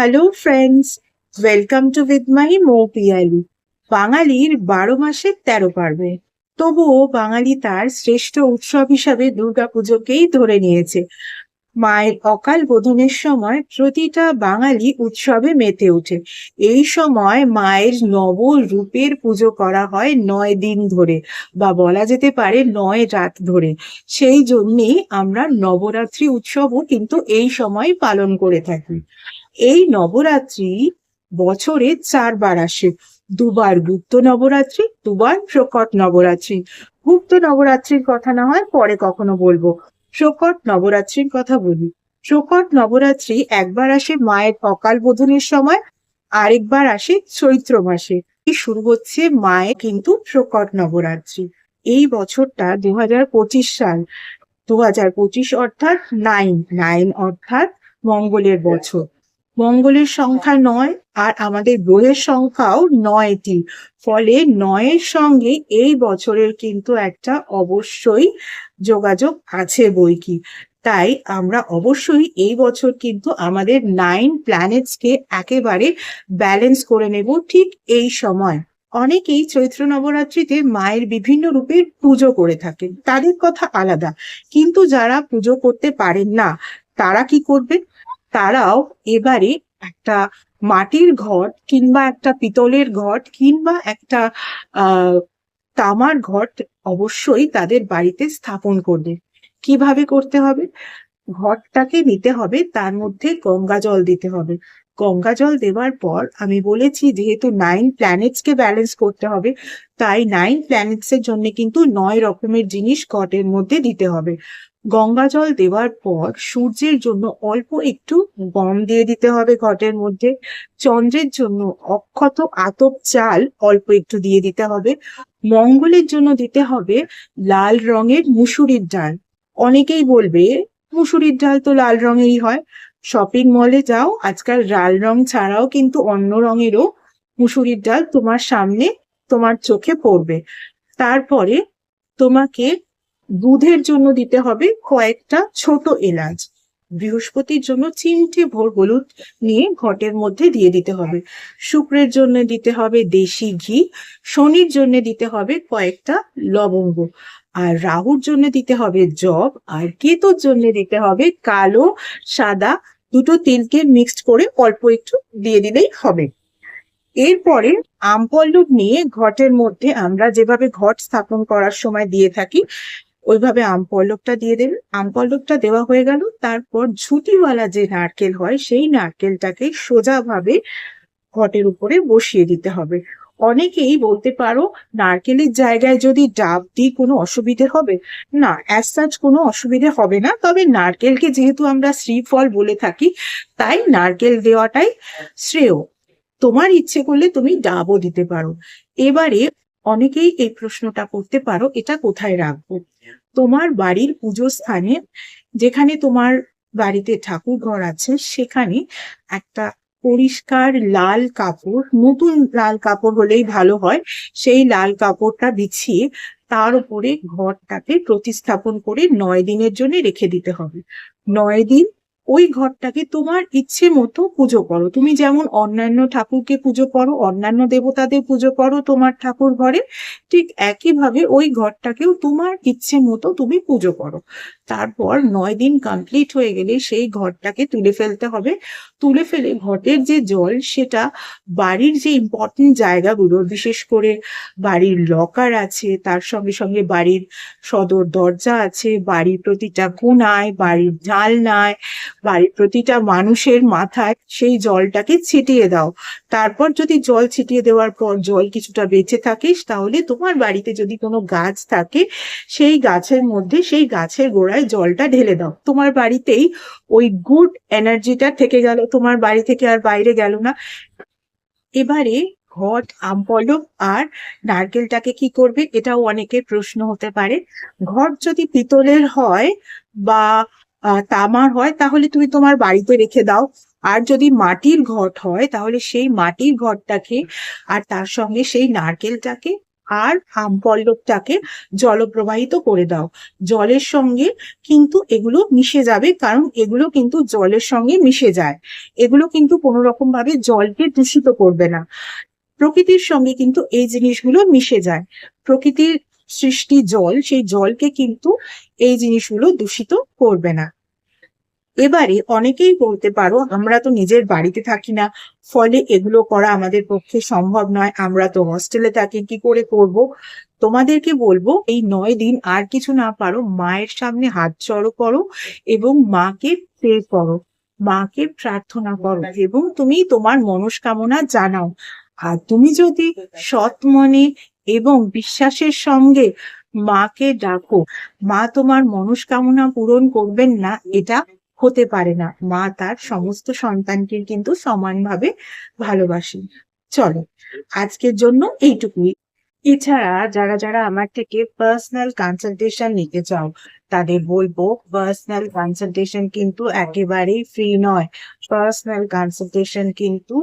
Hello friends welcome to with my মো পিয়ালি বাঙালির বারো মাসে তেরো পার্বে। তবুও বাঙালি তার শ্রেষ্ঠ উৎসব হিসাবে দুর্গাপুজোকেই ধরে নিয়েছে। মায়ের অকাল বোধনের সময় প্রতিটা বাঙালি উৎসবে মেতে ওঠে। এই সময় মায়ের নব রূপের পুজো করা হয় নয় দিন ধরে বা বলা যেতে পারে নয় রাত ধরে। সেই জন্যেই আমরা নবরাত্রি উৎসবও কিন্তু এই সময় পালন করে থাকি। এই নবরাত্রি বছরে চারবার আসে। দুবার গুপ্ত নবরাত্রি, দুবার প্রকট নবরাত্রি। গুপ্ত নবরাত্রির কথা না হয় পরে কখনো বলব। প্রকট নবরাত্রির কথা বলি। প্রকট নবরাত্রি একবার আসে মায়ের অকাল বোধনের সময়, আরেকবার আসে চৈত্র মাসে। শুরু হচ্ছে মায়ের কিন্তু প্রকট নবরাত্রি। এই বছরটা দু হাজার পঁচিশ সাল। দু হাজার পঁচিশ অর্থাৎ নাইন নাইন অর্থাৎ মঙ্গলের বছর। মঙ্গলের সংখ্যা নয় আর আমাদের গ্রহের সংখ্যাও নয়টি। ফলে নয়ের সঙ্গে এই বছরের কিন্তু একটা অবশ্যই যোগাযোগ আছে বই কি তাই আমরা অবশ্যই এই বছর কিন্তু আমাদের নাইন প্ল্যানেটসকে একেবারে ব্যালেন্স করে নেব ঠিক এই সময়। অনেকেই চৈত্র নবরাত্রিতে মায়ের বিভিন্ন রূপের পুজো করে থাকেন, তাদের কথা আলাদা। কিন্তু যারা পুজো করতে পারেন না, তারা কি করবেন? তারাও এবারে একটা মাটির ঘট কিংবা একটা পিতলের ঘট কিংবা একটা তামার ঘট অবশ্যই তাদের বাড়িতে স্থাপন করবে। কীভাবে করতে হবে? ঘটটাকে নিতে হবে, তার মধ্যে গঙ্গা জল দিতে হবে। গঙ্গা জল দেওয়ার পর আমি বলেছি যেহেতু নাইন প্ল্যানেটস কে ব্যালেন্স করতে হবে, তাই নাইন প্ল্যানেটস এর জন্য কিন্তু নয় রকমের জিনিস ঘটের মধ্যে দিতে হবে। গঙ্গা জল দেওয়ার পর সূর্যের জন্য অল্প একটু গম দিয়ে দিতে হবে ঘটের মধ্যে। চন্দ্রের জন্য অক্ষত আতপ চাল অল্প একটু দিয়ে দিতে হবে। মঙ্গলের জন্য দিতে হবে লাল রঙের মুসুরির ডাল। অনেকেই বলবে, মুসুরির ডাল তো লাল রঙেরই হয়। শপিং মলে যাও, আজকাল লাল রং ছাড়াও কিন্তু অন্য রঙেরও মুসুরির ডাল তোমার সামনে তোমার চোখে পড়বে। তারপরে তোমাকে দুধের জন্য দিতে হবে কয়েকটা ছোট এলাচ। বৃহস্পতির জন্য চিমটে ভোর হলুদ নিয়ে ঘটের মধ্যে দিয়ে দিতে হবে। শুক্রের জন্য দিতে হবে দেশি ঘি। শনির জন্য দিতে হবে কয়েকটা লবঙ্গ। আর রাহুর জন্য দিতে হবে জব। আর কেতুর জন্য দিতে হবে কালো, সাদা, দুটো তিলকে মিক্সড করে অল্প একটু দিয়ে দিলেই হবে। এরপরে আমপল্লব নিয়ে ঘটের মধ্যে আমরা যেভাবে ঘট স্থাপন করার সময় দিয়ে থাকি ওইভাবে আম পল্লবটা দিয়ে দেবে। আম পল্লবটা দেওয়া হয়ে গেল। তারপর ঝুটিওয়ালা যে নারকেল হয়, সেই নারকেলটাকে সোজাভাবে ঘটের উপরে বসিয়ে দিতে হবে। অনেকেই বলতে পারো, নারকেলের জায়গায় যদি ডাব দিই কোনো অসুবিধে হবে? না অ্যাজ সাচ কোনো অসুবিধে হবে না। তবে নারকেলকে যেহেতু আমরা শ্রীফল বলে থাকি, তাই নারকেল দেওয়াটাই শ্রেয়। তোমার ইচ্ছে করলে তুমি ডাবও দিতে পারো। এবারে অনেকেই এই প্রশ্নটা করতে পারো, এটা কোথায় রাখব? তোমার বাড়ির পুজো স্থানে, যেখানে তোমার বাড়িতে ঠাকুর ঘর আছে, সেখানে একটা পরিষ্কার লাল কাপড়, নতুন লাল কাপড় হলেই ভালো হয়, সেই লাল কাপড়টা বিছিয়ে তার উপরে ঘরটাকে প্রতিস্থাপন করে নয় দিনের জন্য রেখে দিতে হবে। নয় দিন ওই ঘরটাকে তোমার ইচ্ছে মতো পুজো করো। তুমি যেমন অন্যান্য ঠাকুরকে পুজো করো, অন্যান্য দেবতাদের পুজো করো তোমার ঠাকুর ঘরে, ঠিক একইভাবে ওই ঘরটাকেও তোমার ইচ্ছে মতো তুমি পুজো করো। তারপর নয় দিন কমপ্লিট হয়ে গেলে সেই ঘরটাকে তুলে ফেলতে হবে। তুলে ফেলে ঘটের যে জল, সেটা বাড়ির যে ইম্পর্টেন্ট জায়গাগুলো, বিশেষ করে বাড়ির লকার আছে, তার সঙ্গে সঙ্গে বাড়ির সদর দরজা আছে, বাড়ির প্রতিটা কোনায়, বাড়ির জালনায় বাড়ির প্রতিটা মানুষের মাথায় সেই জলটাকে ছিটিয়ে দাও। তারপর যদি জল ছিটিয়ে দেওয়ার পর জল কিছুটা বেঁচে থাকিস, তাহলে তোমার বাড়িতে যদি কোনো গাছ থাকে, সেই গাছের মধ্যে, সেই গাছের গোড়ায় জলটা ঢেলে দাও। তোমার বাড়িতেই ওই গুড এনার্জিটা থেকে গেল, তোমার বাড়ি থেকে আর বাইরে গেল না। এবারে ঘট আম আমপলক আর নারকেলটাকে কি করবে? এটাও অনেকের প্রশ্ন হতে পারে। ঘট যদি পিতলের হয় বা তামার হয়, তাহলে তুমি তোমার বাড়িতে রেখে দাও। আর যদি মাটির ঘট হয়, তাহলে সেই মাটির ঘরটাকে আর তার সঙ্গে সেই নারকেলটাকে আর আম পল্লবটাকে জলপ্রবাহিত করে দাও। জলের সঙ্গে কিন্তু এগুলো মিশে যাবে, কারণ এগুলো কিন্তু জলের সঙ্গে মিশে যায়। এগুলো কিন্তু কোনো রকম ভাবে জলকে দূষিত করবে না। প্রকৃতির সঙ্গে কিন্তু এই জিনিসগুলো মিশে যায়। প্রকৃতির সৃষ্টি জল, সেই জলকে কিন্তু এই জিনিসগুলো দূষিত করবে না। এবারে অনেকেই বলতে পারো, আমরা তো নিজের বাড়িতে থাকি না, ফলে এগুলো করা আমাদের পক্ষে সম্ভব নয়, আমরা তো হস্টেলে থাকি, কি করে করব? তোমাদেরকে বলব, এই নয় দিন আর কিছু না পারো, মায়ের সামনে হাত জড়ো করো এবং মাকে প্রে করো, মাকে প্রার্থনা করো এবং তুমি তোমার মনস্কামনা জানাও। আর তুমি যদি সৎ মনে এবং বিশ্বাসের সঙ্গে মাকে ডাকো। মা তোমার মনস্কামনা পূরণ করবেন না, এটা হতে পারে না। মা তার সমস্ত সন্তানকে কিন্তু সমানভাবে ভালোবাসেন চলো, আজকের জন্য এইটুকুই। এছাড়া যারা যারা আমার থেকে পার্সোনাল কনসালটেশন নিতে চাও, তাদের বলব পার্সোনাল কনসালটেশন কিন্তু একেবারেই ফ্রি নয়। পার্সোনাল কনসালটেশন কিন্তু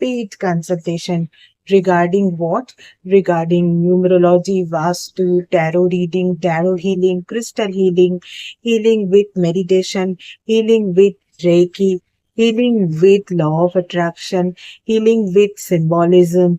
paid consultation regarding what? Regarding numerology vastu tarot reading tarot healing crystal healing healing with meditation healing with reiki healing with law of attraction healing with symbolism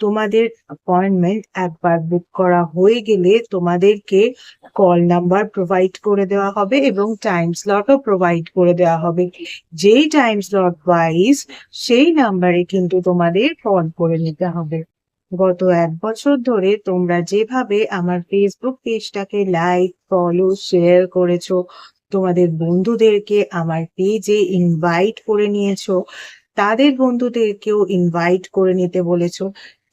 তোমাদের appointment একবার বুক করা হয়ে গেলে তোমাদেরকে call number provide করে দেওয়া হবে এবং টাইম স্লটও প্রোভাইড করে দেওয়া হবে। যেই টাইম স্লট ওয়াইজ সেই নাম্বারে কিন্তু তোমাদের কল করে নিতে হবে। গত এক বছর ধরে তোমরা যেভাবে আমার ফেসবুক পেজটাকে লাইক ফলো শেয়ার করেছ, তোমাদের বন্ধুদেরকে আমার পেজে ইনভাইট করে নিয়েছো, তাদের বন্ধুদেরকেও ইনভাইট করে নিতে বলেছ